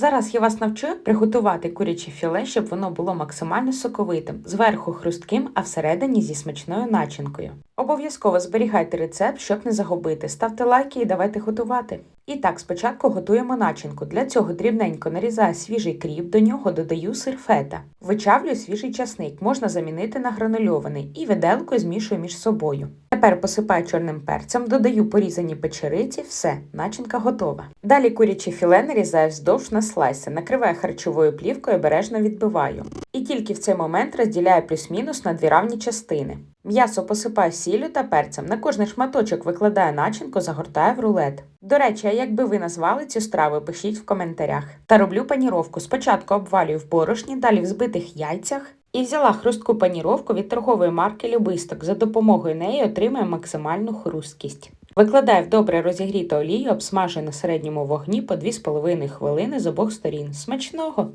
Зараз я вас навчу приготувати куряче філе, щоб воно було максимально соковитим, зверху хрустким, а всередині зі смачною начинкою. Обов'язково зберігайте рецепт, щоб не загубити. Ставте лайки і давайте готувати. І так, спочатку готуємо начинку. Для цього дрібненько нарізаю свіжий кріп, до нього додаю сир фета. Вичавлюю свіжий часник, можна замінити на гранульований і виделкою змішую між собою. Тепер посипаю чорним перцем, додаю порізані печериці, все, начинка готова. Далі куряче філе нарізаю вздовж на слайси, накриваю харчовою плівкою, обережно відбиваю. І тільки в цей момент розділяю плюс-мінус на дві равні частини. М'ясо посипаю сіллю та перцем. На кожний шматочок викладаю начинку, загортаю в рулет. До речі, а як би ви назвали цю страву, пишіть в коментарях. Та роблю паніровку. Спочатку обвалюю в борошні, далі в збитих яйцях. І взяла хрустку паніровку від торгової марки Любисток. За допомогою неї отримає максимальну хрусткість. Викладаю в добре розігріту олію, обсмажу на середньому вогні по 2,5 хвилини з обох сторін. Смачного!